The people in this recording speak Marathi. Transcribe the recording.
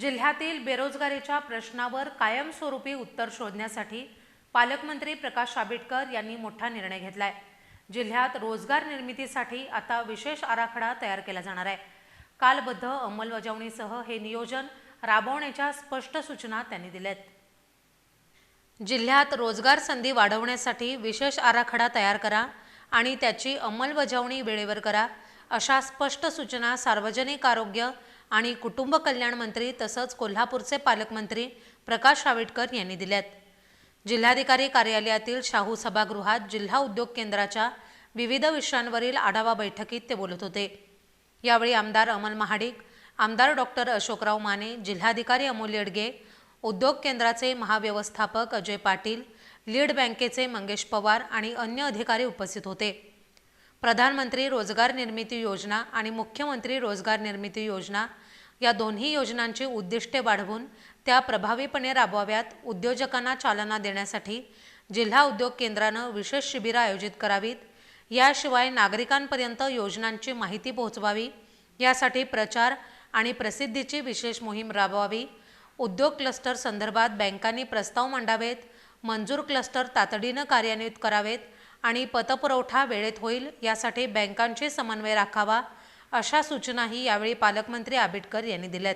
जिल्ह्यातील बेरोजगारीच्या प्रश्नावर कायमस्वरूपी उत्तर शोधण्यासाठी पालकमंत्री प्रकाश आंबेडकर यांनी मोठा निर्णय घेतलाय. जिल्ह्यात रोजगार निर्मितीसाठी आता विशेष आराखडा तयार केला जाणार आहे. कालबद्ध अंमलबजावणीसह हे नियोजन राबवण्याच्या स्पष्ट सूचना त्यांनी दिल्या जिल्ह्यात रोजगार संधी वाढवण्यासाठी विशेष आराखडा तयार करा आणि त्याची अंमलबजावणी वेळेवर करा. अशा स्पष्ट सूचना सार्वजनिक आरोग्य आणि कुटुंब कल्याण मंत्री तसंच कोल्हापूरचे पालकमंत्री प्रकाश आंबेडकर यांनी दिल्यात. जिल्हाधिकारी कार्यालयातील शाहू सभागृहात जिल्हा उद्योग केंद्राच्या विविध विषयांवरील आढावा बैठकीत ते बोलत होते. यावेळी आमदार अमल महाडिक आमदार डॉक्टर अशोकराव माने जिल्हाधिकारी अमोल येडगे उद्योग केंद्राचे महाव्यवस्थापक अजय पाटील लीड बँकेचे मंगेश पवार आणि अन्य अधिकारी उपस्थित होते. प्रधानमंत्री रोजगार निर्मिती योजना आणि मुख्यमंत्री रोजगार निर्मिती योजना या दोन्ही योजनांची उद्दिष्टे वाढवून त्या प्रभावीपणे राबवाव्यात उद्योजकांना चालना देण्यासाठी जिल्हा उद्योग केंद्रानं विशेष शिबिरं आयोजित करावीत. याशिवाय नागरिकांपर्यंत योजनांची माहिती पोहोचवावी यासाठी प्रचार आणि प्रसिद्धीची विशेष मोहीम राबवावी. उद्योग क्लस्टर संदर्भात बँकांनी प्रस्ताव मांडावेत मंजूर क्लस्टर तातडीनं कार्यान्वित करावेत आणि पतपुरवठा वेळेत होईल यासाठी बँकांशी समन्वय राखावा अशा सूचनाही यावेळी पालकमंत्री आंबेडकर यांनी दिल्यात.